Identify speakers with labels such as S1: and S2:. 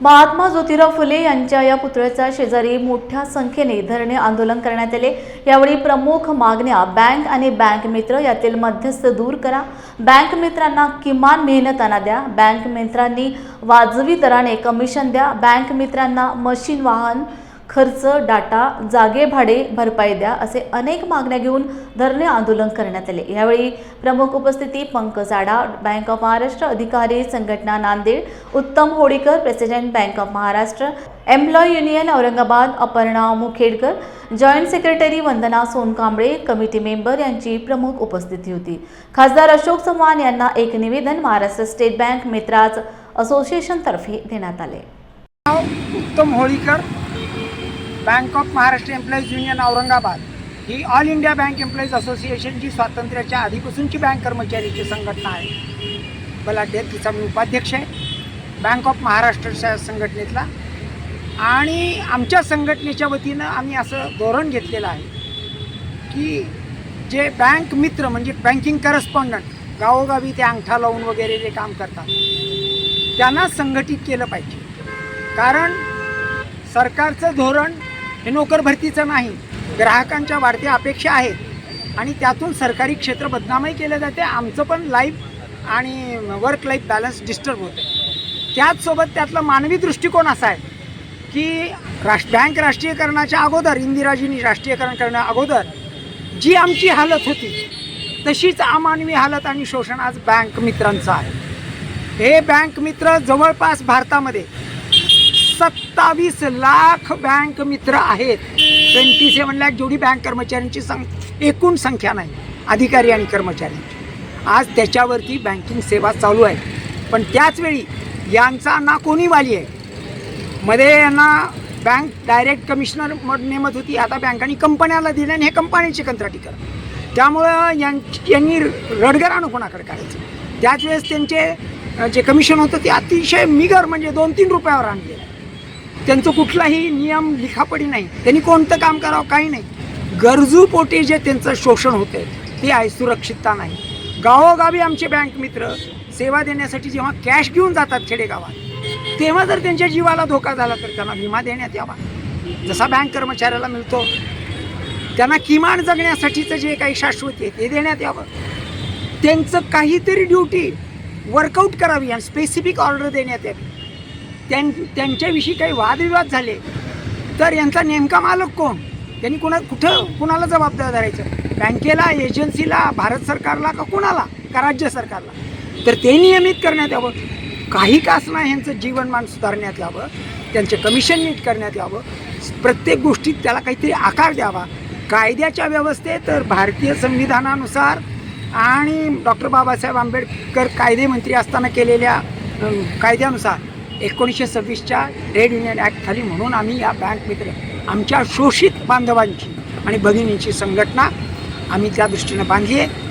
S1: महात्मा ज्योतिराव फुले यांच्या या पुतळ्याच्या शेजारी मोठ्या संख्येने धरणे आंदोलन करण्यात आले. यावेळी प्रमुख मागण्या बँक आणि बँक मित्र यातील मध्यस्थ दूर करा. बँक मित्रांना किमान मेहनताना द्या. बँक मित्रांनी वाजवी दराने कमिशन द्या. बँक मित्रांना मशीन वाहन खर्च डाटा जागे भाडे भरपाई द्या असे अनेक मागण्या घेऊन धरणे आंदोलन करण्यात आले. यावेळी प्रमुख उपस्थिती पंकज आडा बँक ऑफ महाराष्ट्र अधिकारी संघटना Nanded Uttam Hodikar president bank of Maharashtra employ union Aurangabad Aparna Mukhedkar joint secretary Vandana Sonkamble committee member यांची प्रमुख उपस्थिती होती. खासदार अशोक चव्हाण यांना एक निवेदन महाराष्ट्र स्टेट बँक मित्राज असोसिएशनतर्फे देण्यात आले.
S2: Uttam Holikar bank of Maharashtra employees union Aurangabad he all India bank employees असोसिएशनची स्वातंत्र्याच्या आधीपासूनची बँक कर्मचारीची संघटना आहे. बलाढ्य तिचा मी उपाध्यक्ष आहे. बँक ऑफ महाराष्ट्रच्या संघटनेतला. आणि आमच्या संघटनेच्या वतीनं आम्ही असं धोरण घेतलेलं आहे की जे बँक मित्र म्हणजे बँकिंग करस्पॉन्डंट गावोगावी ते अंगठा लावून वगैरे जे काम करतात त्यांना संघटित केलं पाहिजे. कारण सरकारचं धोरण हे नोकर भरतीचं नाही ग्राहकांच्या वाढत्या अपेक्षा आहेत. आणि त्यातून सरकारी क्षेत्र बदनामही केलं जाते आमचं पण लाईफ आणि वर्क लाईफ बॅलन्स डिस्टर्ब होतं. त्याचसोबत त्यातला मानवी दृष्टिकोन असा आहे की राष्ट्र बँक राष्ट्रीयकरणाच्या अगोदर इंदिराजींनी राष्ट्रीयकरण करण्या अगोदर जी आमची हालत होती तशीच अमानवी हालत आणि शोषण आज बँक मित्रांचं आहे. हे बँक मित्र जवळपास भारतामध्ये सत्तावीस लाख बँक मित्र आहेत. ट्वेंटी सेवन लाख जेवढी बँक कर्मचाऱ्यांची सं एकूण संख्या नाही अधिकारी आणि कर्मचाऱ्यांची आज त्याच्यावरती बँकिंग सेवा चालू आहे. पण त्याचवेळी यांचा ना कोणी वाली आहे? मध्ये यांना बँक डायरेक्ट कमिशनर नेमत होती. आता बँकांनी कंपन्याला दिलं आणि हे कंपन्यांचे कंत्राटी कर त्यामुळं यां यांनी रडगरानं कोणाकडे काढायचं? त्याच वेळेस त्यांचे जे कमिशन होतं ते अतिशय मिगर म्हणजे दोन तीन रुपयावर आणले त्यांचं कुठलाही नियम लिखापडी नाही. त्यांनी कोणतं काम करावं काही नाही. गरजूपोटी जे त्यांचं शोषण होतं ते आहे सुरक्षितता नाही. गावोगावी आमचे बँक मित्र सेवा देण्यासाठी जेव्हा कॅश घेऊन जातात खेडेगावात तेव्हा जर त्यांच्या जीवाला धोका झाला तर त्यांना विमा देण्यात यावा. जसा बँक कर्मचाऱ्याला मिळतो त्यांना किमान जगण्यासाठीचं जे काही शाश्वत आहे ते देण्यात यावं. त्यांचं काहीतरी ड्युटी वर्कआउट करावी आणि स्पेसिफिक ऑर्डर देण्यात यावी. त्यां त्यांच्याविषयी काही वादविवाद झाले तर यांचा नेमका मालक कोण? त्यांनी कुणा कुठं कुणाला जबाबदार धरायचं? बँकेला एजन्सीला भारत सरकारला का कुणाला? का राज्य सरकारला? तर ते नियमित करण्यात यावं. काही कासना यांचं ह्यांचं जीवनमान सुधारण्यात यावं. त्यांचे कमिशन नीट करण्यात यावं. प्रत्येक गोष्टीत त्याला काहीतरी आकार द्यावा. कायद्याच्या व्यवस्थेत तर भारतीय संविधानानुसार आणि डॉक्टर बाबासाहेब आंबेडकर कायदेमंत्री असताना केलेल्या कायद्यानुसार एकोणीसशे सव्वीसच्या ट्रेड युनियन ॲक्ट खाली म्हणून आम्ही या बँक मित्र आमच्या शोषित बांधवांची आणि भगिनींची संघटना आम्ही त्या दृष्टीनं बांधली आहे.